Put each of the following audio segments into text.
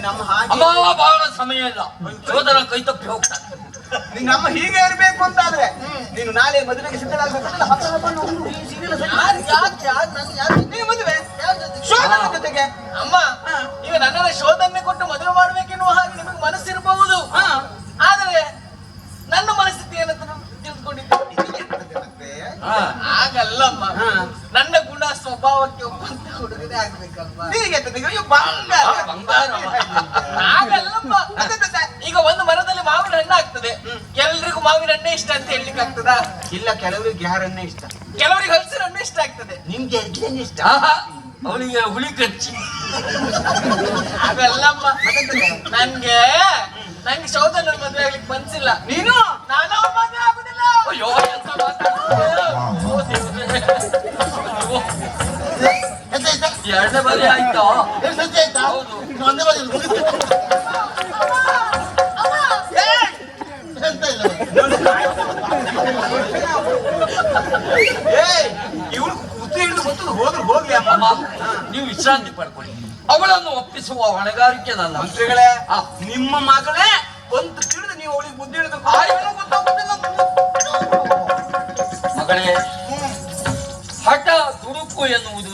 ನಿನ್ನ ಅಮ್ಮ ಹಾಗೆ. ಅಮ್ಮ ಬಹಳ ಸಮಯ ಇಲ್ಲ. ಸೋದರ ಕೈ ತಪ್ಪಿ ಹೋಗ್ತಾರೆ ನೀನ್ ನಮ್ಮ ಹೀಗೆ ಇರ್ಬೇಕು ಅಂತಾದ್ರೆ ನೀನು ನಾಳೆ ಮದುವೆಗೆ ಸೀರೆನ ಸರಿ ಮಾಡಿ. ನೀನು ಮದುವೆ? ಶೋಧನ ಜೊತೆಗೆ. ಅಮ್ಮ ಈಗ ನನ್ನ ಶೋಧನೆ ಕೊಟ್ಟು ಮದುವೆ ಮಾಡ್ಬೇಕೆನ್ನುವ ಹಾಗೆ ನಿಮಗೆ ಮನಸ್ಸಿರಬಹುದು. ಆದರೆ ನನ್ನ ಮನಸ್ಥಿತಿಯನ್ನು ತಿಳಿದುಕೊಂಡಿದ್ದೆ ಮತ್ತೆ ಹಾ. ಆಗಲ್ಲಮ್ಮ ಹಾ. ನನ್ನ ಸ್ವಭಾವಕ್ಕೆ ಒಪ್ಪಂತ ಹುಡುಗನೇ ಆಗ್ಬೇಕಲ್ವಾ? ಈಗ ಒಂದು ಮರದಲ್ಲಿ ಮಾವಿನ ಹಣ್ಣು ಆಗ್ತದೆ. ಎಲ್ರಿಗೂ ಮಾವಿನ ಹಣ್ಣೆ ಇಷ್ಟ ಅಂತ ಹೇಳಲಿಕ್ಕೆ ಆಗ್ತದ? ಇಲ್ಲ ಕೆಲವರಿಗೆ ಯಾರನ್ನೇ ಇಷ್ಟ? ಕೆಲವರಿಗೆ ಹಲಸಿನ ಹಣ್ಣು ಇಷ್ಟ ಆಗ್ತದೆ. ನಿಮ್ಗೆ ಇಷ್ಟ? ಅವನಿಗೆ ಹುಳಿ ಕಚ್ಚಿ. ಅದಲ್ಲಮ್ಮ? ನನ್ಗೆ ನಂಗೆ ಶೋಧನ ಮದುವೆ ಆಗ್ಲಿಕ್ಕೆ ಮನ್ಸಿಲ್ಲ. ನೀನು? ನಾನು ಎರಡನೇ ಬಾರಿ ಆಯ್ತಾ ಹೌದು ಏಯ್ ಇವಳು ಕೂತು ಹಿಡಿದು ಗೊತ್ತು ಹೋದ್ರು ಹೋಗ್ಲಿ ಅಮ್ಮ ನೀವು ವಿಶ್ರಾಂತಿ ಪಡ್ಕೊಳ್ಳಿ ಅವಳನ್ನು ಒಪ್ಪಿಸುವ ಹೊಣೆಗಾರಿಕೆ ನನ್ನ ಮಂತ್ರಿಗಳೇ ನಿಮ್ಮ ಮಗಳೇ ಒಂದು ತಿಳಿದು ನೀವು ಅವಳಿಗೆ ಬುದ್ಧಿ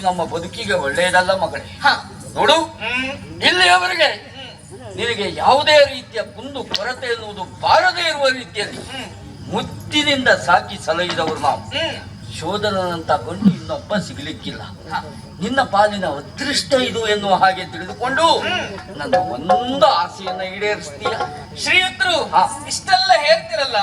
ನಮ್ಮ ಬದುಕಿಗೆ ಒಳ್ಳೆಯದಲ್ಲ ಮಗಳೇ. ನೋಡು ಇಲ್ಲಿಯವರೆಗೆ ನಿನಗೆ ಯಾವುದೇ ರೀತಿಯ ಕುಂದು ಕೊರತೆ ಎನ್ನುವುದು ಬಾರದೇ ಇರುವ ರೀತಿಯಲ್ಲಿ ಮುತ್ತಿನಿಂದ ಸಾಕಿ ಸಲಹಿದವರು ನಾವು. ಶೋಧನಂತ ಗಂಡು ಇನ್ನೊಬ್ಬ ಸಿಗಲಿಕ್ಕಿಲ್ಲ. ನಿನ್ನ ಪಾಲಿನ ಅದೃಷ್ಟ ಇದು ಎನ್ನುವ ಹಾಗೆ ತಿಳಿದುಕೊಂಡು ನನ್ನ ಒಂದು ಆಸೆಯನ್ನ ಈಡೇರಿಸ್ತೀಯ. ಶ್ರೀಯುತರು. ಇಷ್ಟೆಲ್ಲ ಹೇಳ್ತಿರಲ್ಲ.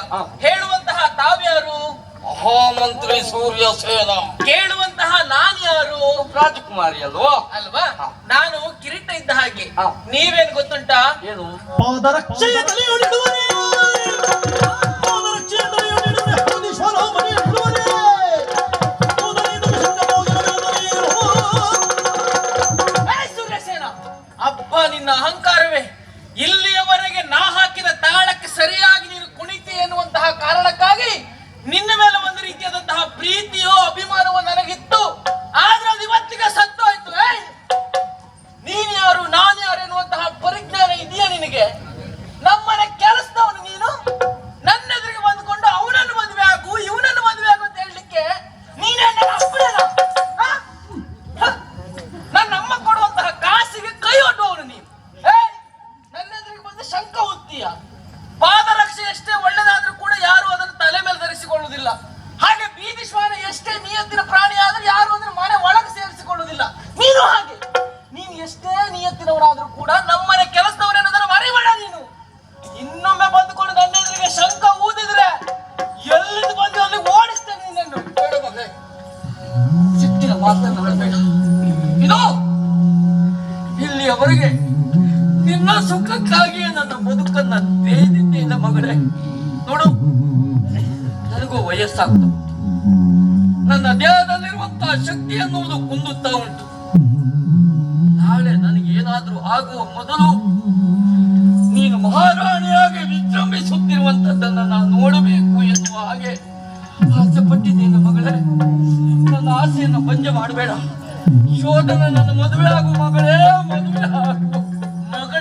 ಹೇಳುವಂತಹ ತಾವ್ಯಾರು? ಮಹಾಮಂತ್ರಿ ಸೂರ್ಯ ಸೇನ ಕೇಳುವಂತಹ ನಾನ್ ಯಾರು? ರಾಜಕುಮಾರಿ ಅಲ್ವೋ? ಅಲ್ವಾ? ನಾನು ಕಿರೀಟ ಇದ್ದ ಹಾಗೆ. ನೀವೇನ್ ಗೊತ್ತುಂಟಾ? ಏನು? ಸೂರ್ಯಸೇನ! ಅಬ್ಬ ನಿನ್ನ ಅಹಂಕಾರವೇ! ಇಲ್ಲಿಯವರೆಗೆ ನಾ ಹಾಕಿದ ತಾಳಕ್ಕೆ ಸರಿಯಾಗಿ ನೀನು ಕುಣಿತಿ ಎನ್ನುವಂತಹ ಕಾರಣಕ್ಕಾಗಿ ನಿನ್ನ ಮೇಲೆ ಒಂದು ರೀತಿಯಾದಂತಹ ಪ್ರೀತಿಯೋ ಶಂಕ ಉತ್ತೀಯ ಪಾದರಕ್ಷೆ ಎಷ್ಟೇ ಒಳ್ಳೆದಾದ್ರೂ ಕೂಡ ಯಾರು ಅದನ್ನು ತಲೆ ಮೇಲೆ ಧರಿಸಿಕೊಳ್ಳುವುದಿಲ್ಲ. ಹಾಗೆ ಬೀದಿ ಶ್ವಾನ ಎಷ್ಟೇ ನಿಯತ್ತಿನ ಪ್ರಾಣಿ ಆದ್ರೂ ಯಾರು ಅದನ್ನು ಮನೆ ಒಳಗೆ ಸೇರಿಸಿಕೊಳ್ಳುವುದಿಲ್ಲ. ನೀನು ಹಾಗೆ. ನೀನು ಎಷ್ಟೇ ನಿಯತ್ತಿನವರಾದ್ರೂ ಕೂಡ ನಮ್ಮನೆ ಕೆಲಸದವರೇನಾದ್ರೂ ಮರಿಬೇಡ ನೀನು. ಇನ್ನೊಮ್ಮೆ ಬಂದುಕೊಂಡು ನನ್ನ ಎದುರಿಗೆ ಶಂಕ ಊದಿದ್ರೆ ಎಲ್ಲಿಂದ ಬಂದು ಅಲ್ಲಿ ಓಡಿಸ್ತೇನೆ ನಿನ್ನನ್ನು. ಸಿಟ್ಟಿನ ಮಾತನ್ನು ಮಾತನಾಡಬೇಡ ಇದು ಇಲ್ಲಿಯವರೆಗೆ ನಿನ್ನ ಸುಖಕ್ಕಾಗಿ ನನ್ನ ಬದುಕನ್ನ ತೇದಿದ್ದೇನೆ ಮಗಳೇ. ನೋಡು, ನನಗೂ ವಯಸ್ಸಾಗ್ತಾ. ನನ್ನ ದೇಹದಲ್ಲಿರುವಂತ ಶಕ್ತಿ ಅನ್ನುವುದು ಕುಂದುತ್ತಾ ಉಂಟು. ನಾಳೆ ನನಗೆ ಏನಾದ್ರೂ ಆಗುವ ಮೊದಲು ನೀನು ಮಹಾರಾಣಿಯಾಗಿ ವಿಜೃಂಭಿಸುತ್ತಿರುವಂತದ್ದನ್ನ ನಾನು ನೋಡಬೇಕು ಎನ್ನುವ ಹಾಗೆ ಆಸೆ ಪಟ್ಟಿದ್ದೇನೆ ಮಗಳೇ. ನನ್ನ ಆಸೆಯನ್ನು ಬಂಜೆ ಮಾಡಬೇಡ. ಶೋಧನ ನನ್ನ ಮದುವೆ ಆಗು ಮಗಳೇ, ಮದುವೆ ಆಗು.